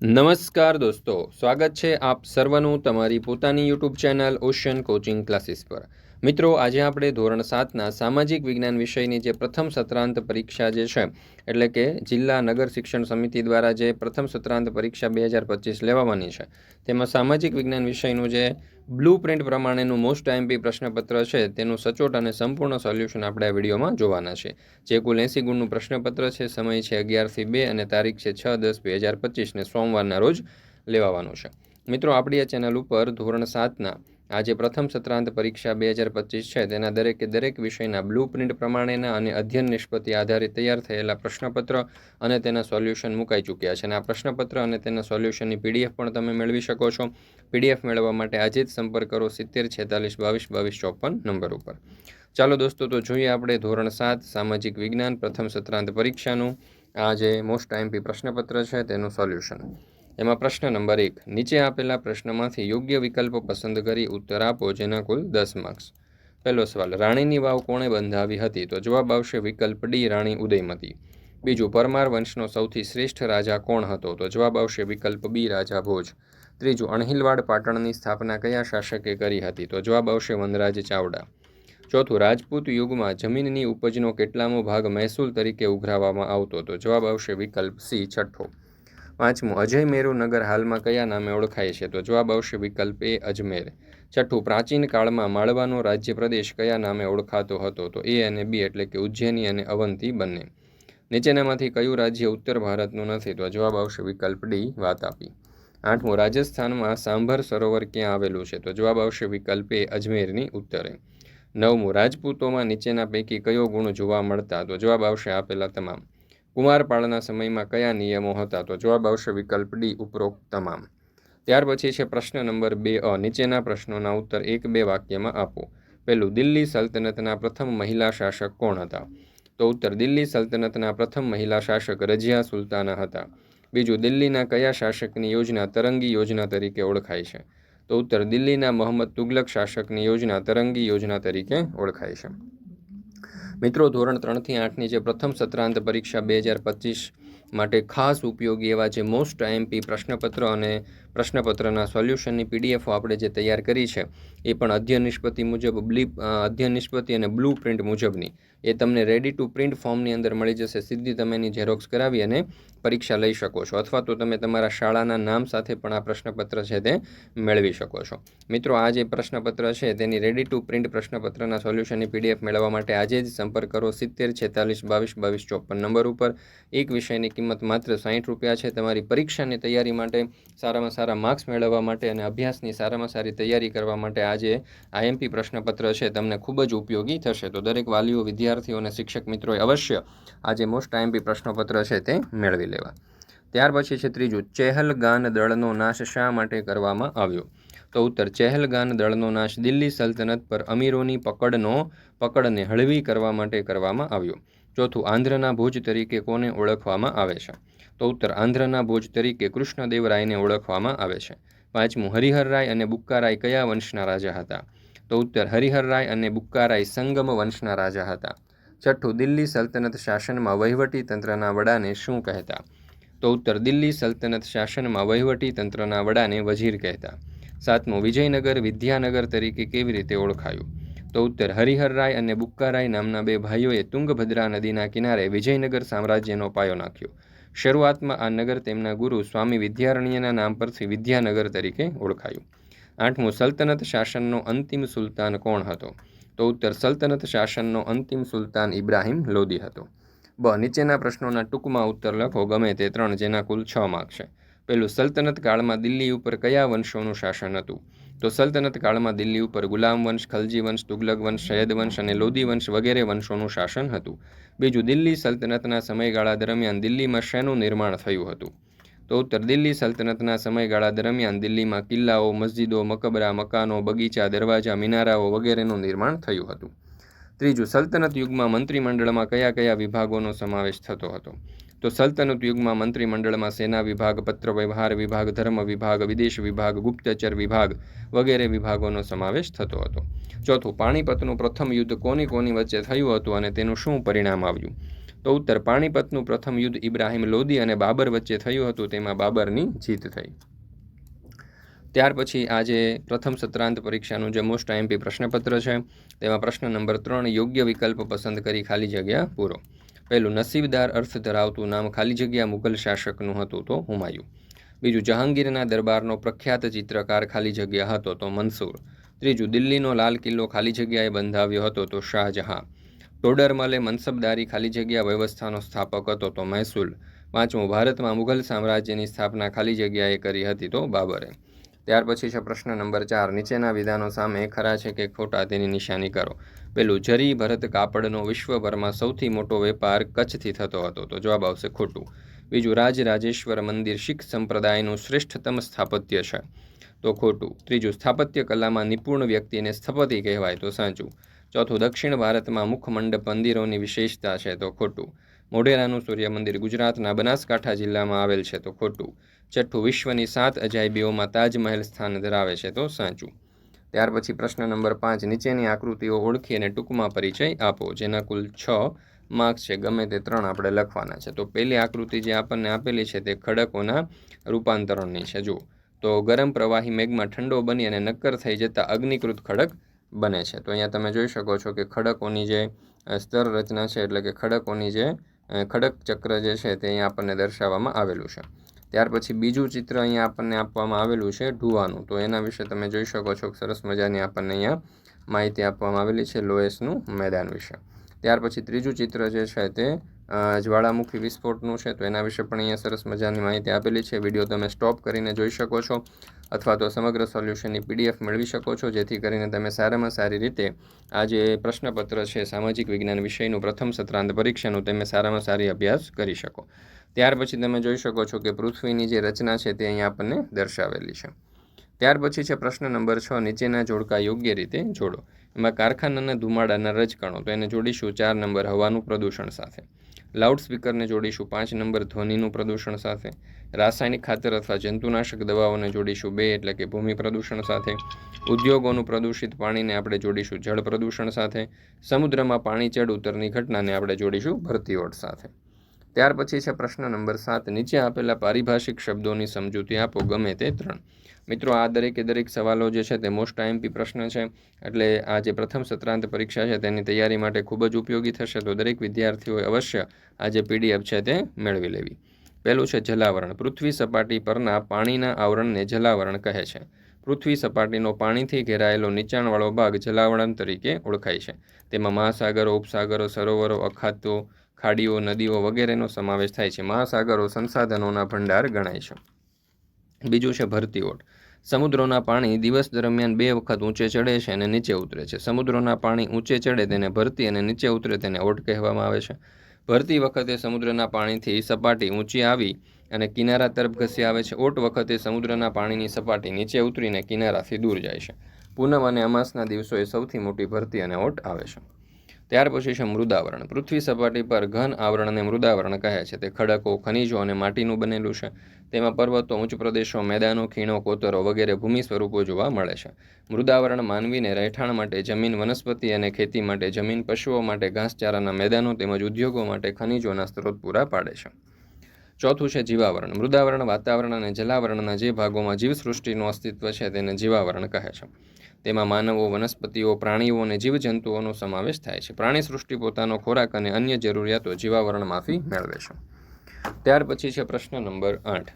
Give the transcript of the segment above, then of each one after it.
નમસ્કાર દોસ્તો, સ્વાગત છે આપ સર્વનું તમારી પોતાની YouTube channel Ocean coaching classes પર. મિત્રો, આજે આપણે ધોરણ સાતના સામાજિક વિજ્ઞાન વિષયની જે પ્રથમ સત્રાંત પરીક્ષા જે છે, એટલે કે જિલ્લા નગર શિક્ષણ સમિતિ દ્વારા જે પ્રથમ સત્રાંત પરીક્ષા બે હજાર પચીસ લેવાની છે, તેમાં સામાજિક વિજ્ઞાન વિષયનું જે બ્લુ પ્રિન્ટ પ્રમાણેનું મોસ્ટ આઈએમપી પ્રશ્નપત્ર છે, તેનું સચોટ અને સંપૂર્ણ સોલ્યુશન આપણે આ વિડીયોમાં જોવાના છે. જે કુલ એંસી ગુણનું પ્રશ્નપત્ર છે, સમય છે અગિયારથી બે અને તારીખ છે છ દસ બે હજાર પચીસને સોમવારના રોજ લેવાવાનું છે. મિત્રો, આપણી આ ચેનલ ઉપર ધોરણ સાતના આ જે પ્રથમ સત્રાંત પરીક્ષા બે હજાર પચીસ છે. તેના દરેકે દરેક વિષયના બ્લુ પ્રિન્ટ પ્રમાણેના અને અધ્યયન નિષ્પત્તિ આધારિત તૈયાર થયેલા પ્રશ્નપત્ર અને તેના સોલ્યુશન મુકાઈ ચૂક્યા છે. અને આ પ્રશ્નપત્ર અને તેના સોલ્યુશનની પીડીએફ પણ તમે મેળવી શકો છો. પીડીએફ મેળવવા માટે આજે જ સંપર્ક કરો સિત્તેર છેતાલીસ બાવીસ બાવીસ ચોપન નંબર ઉપર. ચાલો દોસ્તો, તો જોઈએ આપણે ધોરણ સાત, સામાજિક વિજ્ઞાન, પ્રથમ સત્રાંત પરીક્ષાનું. આ જે મોસ્ટ આઈએમપી પ્રશ્નપત્ર છે, તેનું સોલ્યુશન એમાં પ્રશ્ન નંબર એક. નીચે આપેલા પ્રશ્નમાંથી યોગ્ય વિકલ્પો પસંદ કરી ઉત્તર આપો, જેના કુલ દસ માર્ક્સ પહેલો સવાલ, રાણીની વાવ કોણે બંધાવી હતી? તો જવાબ આવશે વિકલ્પ ડી, રાણી ઉદયમતી. બીજું, પરમાર વંશનો સૌથી શ્રેષ્ઠ રાજા કોણ હતો? તો જવાબ આવશે વિકલ્પ બી, રાજા ભોજ. ત્રીજું, અણહિલવાડ પાટણની સ્થાપના કયા શાસકે કરી હતી? તો જવાબ આવશે વનરાજ ચાવડા. ચોથું, રાજપૂત યુગમાં જમીનની ઉપજનો કેટલામો ભાગ મહેસૂલ તરીકે ઉઘરાવવામાં આવતો? તો જવાબ આવશે વિકલ્પ સી, છઠ્ઠો. પાંચમું, અજય મેરુ નગર હાલમાં કયા નામે ઓળખાય છે? તો જવાબ આવશે વિકલ્પ એ, અજમેર. છઠ્ઠું, પ્રાચીન કાળમાં માળવાનો રાજ્ય પ્રદેશ કયા નામે ઓળખાતો હતો? તો એ અને બી એટલે કે ઉજ્જૈની અને અવંતી બંને. નીચેનામાંથી કયું રાજ્ય ઉત્તર ભારતનું નથી? તો જવાબ આવશે વિકલ્પ ડી વાતાપી આઠમું, રાજસ્થાનમાં સાંભર સરોવર ક્યાં આવેલું છે? તો જવાબ આવશે વિકલ્પ એ, અજમેરની ઉત્તરે. નવમું, રાજપૂતોમાં નીચેના પૈકી કયો ગુણ જોવા મળતા? તો જવાબ આવશે આપેલા તમામ. કુમારપાળના સમયમાં કયા નિયમો હતા? તો જવાબ આવશે વિકલ્પ ડી, ઉપરોક્ત તમામ. ત્યાર પછી છે પ્રશ્ન નંબર બે અ. નીચેના પ્રશ્નોના ઉત્તર એક, બે વાક્યમાં આપો. પહેલું, દિલ્હી સલ્તનતના પ્રથમ મહિલા શાસક કોણ હતા? તો ઉત્તર, દિલ્હી સલ્તનતના પ્રથમ મહિલા શાસક રજિયા સુલતાના હતા. બીજું, દિલ્હીના કયા શાસકની યોજના તરંગી યોજના તરીકે ઓળખાય છે? તો ઉત્તર, દિલ્હીના મોહમ્મદ તુગલક શાસકની યોજના તરંગી યોજના તરીકે ઓળખાય છે. મિત્રો, ધોરણ ત્રણથી આઠની જે પ્રથમ સત્રાંત પરીક્ષા બે હજાર પચીસ માટે ખાસ ઉપયોગી એવા જે મોસ્ટ આઈએમપી પ્રશ્નપત્ર અને પ્રશ્નપત્રના સોલ્યુશનની પીડીએફો આપણે જે તૈયાર કરી છે, એ પણ અધ્યયન નિષ્પતિ મુજબ બ્લી અધ્યયન નિષ્પતિ અને બ્લુ પ્રિન્ટ મુજબની. એ તમને રેડી ટુ પ્રિન્ટ ફોર્મની અંદર મળી જશે. સીધી તમે એની ઝેરોક્સ કરાવી અને પરીક્ષા લઈ શકો છો. અથવા તો તમે તમારા શાળાના નામ સાથે પણ આ પ્રશ્નપત્ર છે તે મેળવી શકો છો. મિત્રો, આ જે પ્રશ્નપત્ર છે, તેની રેડી ટુ પ્રિન્ટ પ્રશ્નપત્રના સોલ્યુશનની પીડીએફ મેળવવા માટે આજે જ સંપર્ક કરો સિત્તેર છેતાલીસ બાવીસ બાવીસ ચોપન નંબર ઉપર. એક વિષયની કિંમત માત્ર સાહીઠ રૂપિયા છે. તમારી પરીક્ષાની તૈયારી માટે સારામાં સારા માર્ક્સ મેળવવા માટે અને અભ્યાસની સારામાં સારી તૈયારી કરવા માટે આજે આઈએમપી પ્રશ્નપત્ર છે, તમને ખૂબ જ ઉપયોગી થશે. તો દરેક વાલીઓ, વિદ્યાર્થીઓ અને શિક્ષક મિત્રોએ અવશ્ય આજે મોસ્ટ આઈએમપી પ્રશ્નપત્ર છે તે મેળવી લેવા. ત્યાર પછી છે ત્રીજું ચેહલગાન દળનો નાશ શા માટે કરવામાં આવ્યો? તો ઉત્તર ચેહલગાન દળનો નાશ દિલ્હી સલ્તનત પર અમીરોની પકડનો, પકડને હળવી કરવા માટે કરવામાં આવ્યો. ચોથું, આંધ્રના ભુજ તરીકે કોને ઓળખવામાં આવે છે? તો ઉત્તર આંધ્રના ભોજ તરીકે કૃષ્ણદેવરાયને ઓળખવામાં આવે છે. પાંચમું હરિહરરાય અને બુક્કારાય કયા વંશના રાજા હતા? તો ઉત્તર હરિહરરાય અને બુક્કારાય સંગમ વંશના રાજા હતા. છઠ્ઠું, દિલ્હી સલ્તનત શાસનમાં વહીવટી તંત્રના વડાને શું કહેતા? તો ઉત્તર, દિલ્હી સલ્તનત શાસનમાં વહીવટી તંત્રના વડાને વજીર કહેતા. સાતમું, વિજયનગર વિદ્યાનગર તરીકે કેવી રીતે ઓળખાયું? તો ઉત્તર હરિહરરાય અને બુક્કારાય નામના બે ભાઈઓએ તુંગભદ્રા નદીના કિનારે વિજયનગર સામ્રાજ્યનો પાયો નાખ્યો. શરૂઆતમાં આ નગર તેમના ગુરુ સ્વામી વિદ્યારણ્યના નામ પરથી વિદ્યાનગર તરીકે ઓળખાયું. આઠમું, સલ્તનત શાસનનો અંતિમ સુલતાન કોણ હતો? તો ઉત્તર, સલ્તનત શાસનનો અંતિમ સુલતાન ઇબ્રાહિમ લોદી હતો. બ, નીચેના પ્રશ્નોના ટૂંકમાં ઉત્તર લખો, ગમે તે ત્રણ, જેના કુલ છ માર્ક છે. પહેલું, સલ્તનત કાળમાં દિલ્હી ઉપર કયા વંશોનું શાસન હતું? તો સલ્તનત કાળમાં દિલ્હી ઉપર ગુલામ વંશ, ખલજી વંશ, તુગલક વંશ શૈદ વંશ અને લોદી વંશ વગેરે વંશોનું શાસન હતું. બીજું દિલ્હી સલ્તનતના સમયગાળા દરમિયાન દિલ્હીમાં શેનું નિર્માણ થયું હતું? તો ઉત્તર દિલ્હી સલ્તનતના સમયગાળા દરમિયાન દિલ્હીમાં કિલ્લાઓ, મસ્જિદો, મકબરા, મકાનો, બગીચા, દરવાજા, મિનારાઓ વગેરેનું નિર્માણ થયું હતું. ત્રીજું સલ્તનત યુગમાં મંત્રીમંડળમાં કયા કયા વિભાગોનો સમાવેશ થતો હતો? તો સલ્તનત યુગમાં મંત્રીમંડળમાં સેના વિભાગ પત્ર વ્યવહાર વિભાગ, ધર્મ વિભાગ, વિદેશ વિભાગ, ગુપ્તચર વિભાગ વગેરે વિભાગોનો સમાવેશ થતો હતો. ચોથું, પાણીપતનું પ્રથમ યુદ્ધ કોની કોની વચ્ચે થયું હતું અને તેનું શું પરિણામ આવ્યું? તો ઉત્તર, પાણીપતનું પ્રથમ યુદ્ધ ઇબ્રાહિમ લોદી અને બાબર વચ્ચે થયું હતું, તેમાં બાબરની જીત થઈ. ત્યાર પછી આજે પ્રથમ સત્રાંત પરીક્ષાનું જે મોસ્ટ આઈએમપી પ્રશ્નપત્ર છે, તેમાં પ્રશ્ન નંબર ત્રણ, યોગ્ય વિકલ્પ પસંદ કરી ખાલી જગ્યા પૂરો. પહેલું નસીબદાર અર્થ ધરાવતું નામ ખાલી જગ્યા મુઘલ શાસકનું હતું તો હુમાયું. બીજું જહાંગીરના દરબારનો પ્રખ્યાત ચિત્રકાર ખાલી જગ્યા હતો તો મનસૂર. ત્રીજું દિલ્હીનો લાલ કિલ્લો ખાલી જગ્યાએ બંધાવ્યો હતો તો શાહજહાં. ટોડરમલે મનસબદારી ખાલી જગ્યા વ્યવસ્થાનો સ્થાપક હતો તો મહેસૂલ. પાંચમું, ભારતમાં મુઘલ સામ્રાજ્યની સ્થાપના ખાલી જગ્યાએ કરી હતી તો બાબરે. ત્યાર પછી છે પ્રશ્ન નંબર ચાર. નીચેના વિધાનો સામે ખરા છે કે ખોટા તેની નિશાની કરો. પેલું જરી ભરત કાપડનો વિશ્વભરમાં સૌથી મોટો વેપાર કચ્છથી થતો હતો. તો જવાબ આવશે ખોટું. બીજું, રાજરાજેશ્વર મંદિર શીખ સંપ્રદાયનું શ્રેષ્ઠતમ સ્થાપત્ય છે. તો ખોટું. ત્રીજું, સ્થાપત્ય કલામાં નિપુણ વ્યક્તિને સ્થપતિ કહેવાય. તો સાચું. ચોથું, દક્ષિણ ભારતમાં મુખમંડપ મંદિરોની વિશેષતા છે. તો ખોટું. મોઢેરાનું સૂર્ય મંદિર ગુજરાતના બનાસકાંઠા જિલ્લામાં આવેલ છે. તો ખોટું. છઠ્ઠું, વિશ્વની સાત અજાયબીઓમાં તાજમહેલ સ્થાન ધરાવે છે. તો સાચું. ત્યાર પછી પ્રશ્ન નંબર પાંચ, નીચેની આકૃતિઓ ઓળખી અને ટૂંકમાં પરિચય આપો, જેના કુલ છ માર્ક્સ છે. ગમે તે ત્રણ આપણે લખવાના છે. તો પહેલી આકૃતિ જે આપણને આપેલી છે તે ખડકોના રૂપાંતરણની છે. જુઓ. તો ગરમ પ્રવાહી મેઘમાં ઠંડો બની અને નક્કર થઈ જતાં અગ્નિકૃત ખડક બને છે. તો અહીંયા તમે જોઈ શકો છો કે ખડકોની જે સ્તર રચના છે, એટલે કે ખડકોની જે ખડક ચક્ર જે છે તે અહીંયા આપણને દર્શાવવામાં આવેલું છે. ત્યાર પછી બીજું ચિત્ર અહીંયા આપણને આપવામાં આવેલું છે ઢુવાનું તો એના વિશે તમે જોઈ શકો છો સરસ મજાની આપણને અહીંયા માહિતી આપવામાં આવેલી છે લોએસનું મેદાન વિશે. ત્યાર પછી ત્રીજું ચિત્ર જે છે તે જ્વાળામુખી વિસ્ફોટનું છે. તો એના વિશે પણ અહીંયા સરસ મજાની માહિતી આપેલી છે. વીડિયો તમે સ્ટોપ કરીને જોઈ શકો છો. અથવા તો સમગ્ર સોલ્યુશનની પીડીએફ મેળવી શકો છો, જેથી કરીને તમે સારામાં સારી રીતે આ જે પ્રશ્નપત્ર છે, સામાજિક વિજ્ઞાન વિષયનું પ્રથમ સત્રાંત પરીક્ષાનું તમે સારામાં સારી અભ્યાસ કરી શકો. ત્યાર પછી તમે જોઈ શકો છો કે પૃથ્વીની જે રચના છે, તે અહીંયા આપણને દર્શાવેલી છે. ત્યાર પછી છે પ્રશ્ન નંબર છ, નીચેના જોડકા યોગ્ય રીતે જોડો. એમાં કારખાનાના ધુમાડાના રજકણો, તો એને જોડીશું ચાર નંબર હવાનું પ્રદૂષણ સાથે. લાઉડસ્પીકરને જોડીશું. પાંચ નંબર ધ્વનિનું પ્રદૂષણ સાથે. રાસાયણિક ખાતર અથવા જંતુનાશક દવાઓને જોડીશું. બે એટલે કે ભૂમિ પ્રદૂષણ સાથે. ઉદ્યોગોનું પ્રદૂષિત પાણીને આપણે જોડીશું. જળ પ્રદૂષણ સાથે. સમુદ્રમાં પાણી ચડ ઉતરની ઘટનાને આપણે જોડીશું. ભરતીઓટ સાથે. ત્યાર પછી છે પ્રશ્ન નંબર સાત. નીચે આપેલા પારિભાષિક શબ્દોની સમજૂતી આપો, ગમે તે ત્રણ. મિત્રો, આ દરેકે દરેક સવાલો જે છે તે મોસ્ટ આઈએમપી પ્રશ્ન છે. એટલે આ જે પ્રથમ સત્રાંત પરીક્ષા છે તેની તૈયારી માટે ખૂબ જ ઉપયોગી થશે તો દરેક વિદ્યાર્થીઓએ અવશ્ય આ જે પીડીએફ છે તે મેળવી લેવી. પહેલું છે જલાવરણ. પૃથ્વી સપાટી પરના પાણીના આવરણને જલાવરણ કહે છે. પૃથ્વી સપાટીનો પાણીથી ઘેરાયેલો નીચાણવાળો ભાગ જલાવરણ તરીકે ઓળખાય છે. તેમાં મહાસાગરો, ઉપસાગરો, સરોવરો, અખાતો ખાડીઓ, નદીઓ વગેરેનો સમાવેશ થાય છે. મહાસાગરો સંસાધનોના ભંડાર ગણાય છે. બીજું છે ભરતીઓટ સમુદ્રોના પાણી દિવસ દરમિયાન બે વખત ઊંચે ચડે છે અને નીચે ઉતરે છે. સમુદ્રોના પાણી ઊંચે ચડે તેને ભરતી અને નીચે ઉતરે તેને ઓટ કહેવામાં આવે છે. ભરતી વખતે સમુદ્રના પાણીથી સપાટી ઊંચી આવી અને કિનારા તરફ ઘસી આવે છે. ઓટ વખતે સમુદ્રના પાણીની સપાટી નીચે ઉતરીને કિનારાથી દૂર જાય છે. પૂનમ અને અમાસના દિવસોએ સૌથી મોટી ભરતી અને ઓટ આવે છે. ત્યાર પછી છે મૃદાવરણ. પૃથ્વી સપાટી પર ઘન આવરણને મૃદાવરણ કહે છે. તે ખડકો, ખનિજો અને માટીનું બનેલું છે. તેમાં પર્વતો, ઉચ્ચ પ્રદેશો, મેદાનો, ખીણો, કોતરો વગેરે ભૂમિ સ્વરૂપો જોવા મળે છે. મૃદાવરણ માનવીને રહેઠાણ માટે, જમીન વનસ્પતિ અને ખેતી માટે, જમીન પશુઓ માટે, ઘાસચારાના મેદાનો તેમજ ઉદ્યોગો માટે ખનિજોના સ્ત્રોત પૂરા પાડે છે. ચોથું છે જીવાવરણ. મૃદાવરણ વાતાવરણ અને જલાવરણના જે ભાગોમાં જીવસૃષ્ટિનું અસ્તિત્વ છે તેને જીવાવરણ કહે છે. તેમાં માનવો, વનસ્પતિઓ, પ્રાણીઓ અને જીવજંતુઓનો સમાવેશ થાય છે. પ્રાણી સૃષ્ટિ પોતાનો ખોરાક અને અન્ય જરૂરિયાતો જીવાવરણમાંથી મેળવે છે. ત્યાર પછી છે પ્રશ્ન નંબર આઠ.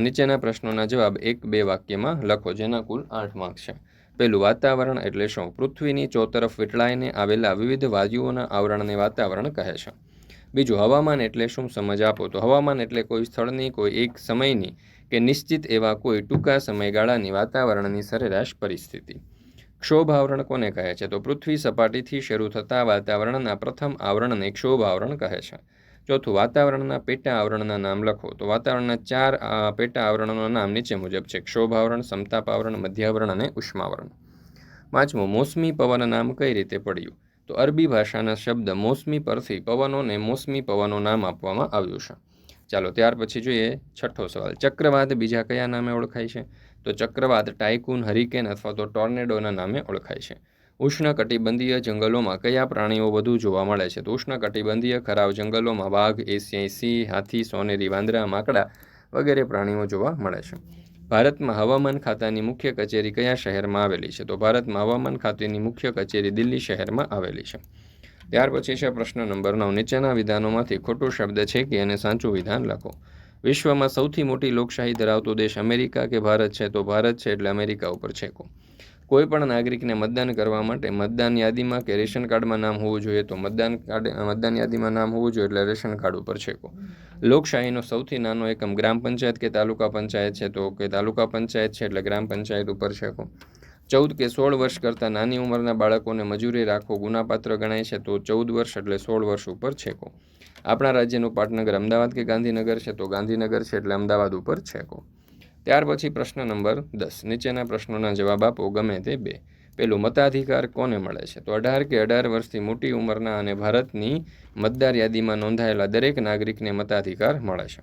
નીચેના પ્રશ્નોના જવાબ એક, બે વાક્યમાં લખો, જેના કુલ આઠ માર્ક છે. પહેલું, વાતાવરણ એટલે શું? પૃથ્વીની ચોતરફ વીટળાઈને આવેલા વિવિધ વાયુઓના આવરણને વાતાવરણ કહે છે. બીજું, હવામાન એટલે શું? સમજ આપો. તો હવામાન એટલે કોઈ સ્થળની, કોઈ એક સમયની કે નિશ્ચિત એવા કોઈ ટૂંકા સમયગાળાની વાતાવરણની સરેરાશ પરિસ્થિતિ. ક્ષોભ આવરણ કોને કહે છે? તો પૃથ્વી સપાટીથી શરૂ થતા વાતાવરણના પ્રથમ આવરણને ક્ષોભ આવરણ કહે છે. ચોથું, વાતાવરણના પેટા આવરણના નામ લખો. તો વાતાવરણના ચાર પેટા આવરણોના નામ નીચે મુજબ છે. ક્ષોભ આવરણ સમતાપ આવરણ મધ્યાવરણ અને ઉષ્માવરણ. પાંચમું, મોસમી પવન નામ કઈ રીતે પડ્યું? તો અરબી ભાષાના શબ્દ મોસમી પરથી પવનોને મોસમી પવનો નામ આપવામાં આવ્યું છે. ચાલો, ત્યાર પછી જોઈએ છઠ્ઠો સવાલ. ચક્રવાત બીજા કયા નામે ઓળખાય છે? તો ચક્રવાત, ટાઇકુન, હરિકેન અથવા તો ટોર્નેડોના નામે ઓળખાય છે. ઉષ્ણકટિબંધીય જંગલોમાં કયા પ્રાણીઓ વધુ જોવા મળે છે? તો ઉષ્ણકટિબંધીય, ખરાવ જંગલોમાં વાઘ, એશિયાઈ સિંહ, હાથી, સોનેરી વાંદરા, માકડા વગેરે પ્રાણીઓ જોવા મળે છે. ભારતમાં હવામાન ખાતાની મુખ્ય કચેરી કયા શહેરમાં આવેલી છે? તો ભારતમાં હવામાન ખાતાની મુખ્ય કચેરી દિલ્હી શહેરમાં આવેલી છે. ત્યાર પછી છે પ્રશ્ન નંબર નવ. નીચેના વિધાનોમાંથી ખોટું શબ્દ છે કે એને સાચું વિધાન લખો? વિશ્વમાં સૌથી મોટી લોકશાહી ધરાવતો દેશ અમેરિકા કે ભારત છે, તો ભારત છે એટલે અમેરિકા ઉપર છેકો. કોઈ પણ નાગરિકને મતદાન કરવા માટે મતદાન યાદીમાં કે રેશન કાર્ડમાં નામ હોવું જોઈએ, તો મતદાન કાર્ડ, મતદાન યાદીમાં નામ હોવું જોઈએ એટલે રેશન કાર્ડ ઉપર છેકો. લોકશાહીનો સૌથી નાનો એકમ ગ્રામ પંચાયત કે તાલુકા પંચાયત છે, તો કે તાલુકા પંચાયત છે એટલે ગ્રામ પંચાયત ઉપર છેકો. ચૌદ કે સોળ વર્ષ કરતાં નાની ઉંમરના બાળકોને મજૂરી રાખવો ગુનાપાત્ર ગણાય છે, તો ચૌદ વર્ષ એટલે સોળ વર્ષ ઉપર છેકો. આપણા રાજ્યનું પાટનગર અમદાવાદ કે ગાંધીનગર છે તો ગાંધીનગર છે એટલે અમદાવાદ ઉપર છેકો ત્યાર પછી પ્રશ્ન નંબર દસ, નીચેના પ્રશ્નોના જવાબ આપો ગમે તે બે. પેલું, મતાધિકાર કોને મળે છે? તો અઢાર કે અઢાર વર્ષથી મોટી ઉંમરના અને ભારતની મતદાર યાદીમાં નોંધાયેલા દરેક નાગરિકને મતાધિકાર મળે છે.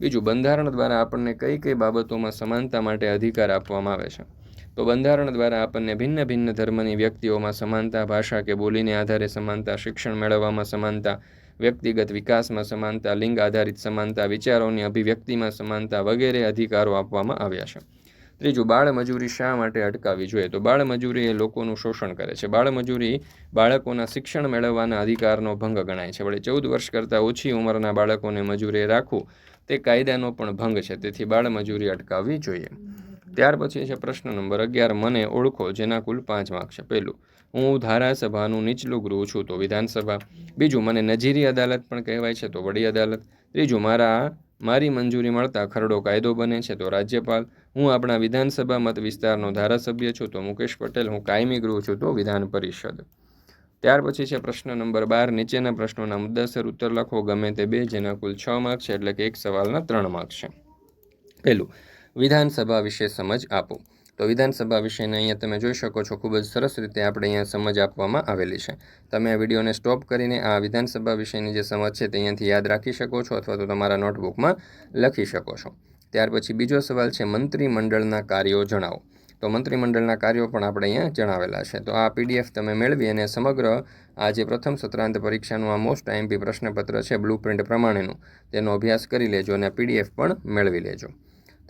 બીજું, બંધારણ દ્વારા આપણને કઈ કઈ બાબતોમાં સમાનતા માટે અધિકાર આપવામાં આવે છે? તો બંધારણ દ્વારા આપણને ભિન્ન ભિન્ન ધર્મની વ્યક્તિઓમાં સમાનતા, ભાષા કે બોલીને આધારે સમાનતા, શિક્ષણ મેળવવામાં સમાનતા વ્યક્તિગત વિકાસમાં સમાનતા, લિંગ આધારિત સમાનતા, વિચારોની અભિવ્યક્તિમાં સમાનતા વગેરે અધિકારો આપવામાં આવ્યા છે. ત્રીજું બાળમજૂરી શા માટે અટકાવવી જોઈએ? તો બાળમજૂરી એ લોકોનું શોષણ કરે છે. બાળમજૂરી બાળકોના શિક્ષણ મેળવવાના અધિકારનો ભંગ ગણાય છે. વળી ચૌદ વર્ષ કરતાં ઓછી ઉંમરના બાળકોને મજૂરી રાખવું તે કાયદાનો પણ ભંગ છે. તેથી બાળમજૂરી અટકાવવી જોઈએ. ત્યાર પછી છે પ્રશ્ન નંબર અગિયાર. મને ઓળખો, જેના કુલ પાંચ માર્ક છે. પહેલું, હું ધારાસભાનું નીચલું ગૃહ છું તો વિધાનસભા. બીજું, મને નજીરી અદાલત પણ કહેવાય છે તો વડી અદાલત. ત્રીજું, મારા મારી મંજૂરી મળતા ખરડો કાયદો બને છે તો રાજ્યપાલ. હું આપણા વિધાનસભા મત વિસ્તારનો ધારાસભ્ય છું તો મુકેશ પટેલ, હું કાયમી ગૃહ છું તો વિધાન પરિષદ. ત્યાર પછી છે પ્રશ્ન નંબર બાર. નીચેના પ્રશ્નોના મુદ્દાસર ઉત્તર લખો. ગમે તે બે, જેના કુલ છ માર્ક છે, એટલે કે એક સવાલના ત્રણ માર્ક છે. પહેલું વિધાનસભા વિશે સમજ આપો. તો વિધાનસભા વિશેને અહીંયા તમે જોઈ શકો છો, ખૂબ જ સરસ રીતે આપણે અહીંયા સમજ આપવામાં આવેલી છે. તમે આ વિડીયોને સ્ટોપ કરીને આ વિધાનસભા વિશેની જે સમજ છે તે અહીંયાથી યાદ રાખી શકો છો અથવા તો તમારા નોટબુકમાં લખી શકો છો. ત્યાર પછી બીજો સવાલ છે, મંત્રીમંડળના કાર્યો જણાવો. તો મંત્રીમંડળના કાર્યો પણ આપણે અહીંયા જણાવેલા છે. તો આ પીડીએફ તમે મેળવી અને સમગ્ર આ જે પ્રથમ સત્રાંત પરીક્ષાનું આ મોસ્ટ આઈએમપી પ્રશ્નપત્ર છે, બ્લુ પ્રિન્ટ પ્રમાણેનું, તેનો અભ્યાસ કરી લેજો અને પીડીએફ પણ મેળવી લેજો.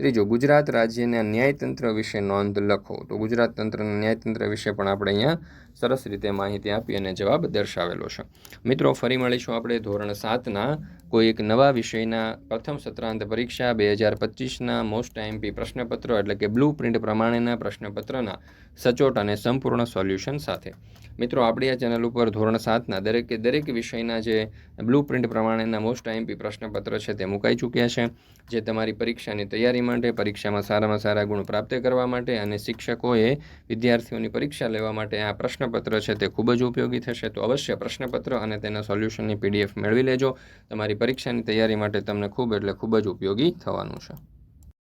ત્રીજું, ગુજરાત રાજ્યના ન્યાયતંત્ર વિશે નોંધ લખો. તો ગુજરાત તંત્રના ન્યાયતંત્ર વિશે પણ આપણે અહીંયા સરસ રીતે માહિતી આપી અને જવાબ દર્શાવેલો છે. મિત્રો, ફરી મળીશું આપણે ધોરણ સાતના કોઈ એક નવા વિષયના પ્રથમ સત્રાંત પરીક્ષા બે હજાર પચીસના મોસ્ટ આઈએમપી પ્રશ્નપત્રો એટલે કે બ્લુ પ્રિન્ટ પ્રમાણેના પ્રશ્નપત્રના સચોટ અને સંપૂર્ણ સોલ્યુશન સાથે. મિત્રો, આપણી આ ચેનલ ઉપર ધોરણ સાતના દરેકે દરેક વિષયના જે બ્લુ પ્રિન્ટ પ્રમાણેના મોસ્ટ આઈએમપી પ્રશ્નપત્ર છે તે મુકાઈ ચૂક્યા છે, જે તમારી પરીક્ષાની તૈયારી માટે, પરીક્ષામાં સારામાં સારા ગુણ પ્રાપ્ત કરવા માટે અને શિક્ષકોએ વિદ્યાર્થીઓની પરીક્ષા લેવા માટે આ પ્રશ્નપત્ર છે તે ખૂબ જ ઉપયોગી થશે, તો અવશ્ય પ્રશ્નપત્ર અને તેના સોલ્યુશનની પીડીએફ મેળવી લેજો. તમારી પરીક્ષાની તૈયારી માટે તમને ખૂબ એટલે ખૂબ જ ઉપયોગી થવાનું છે.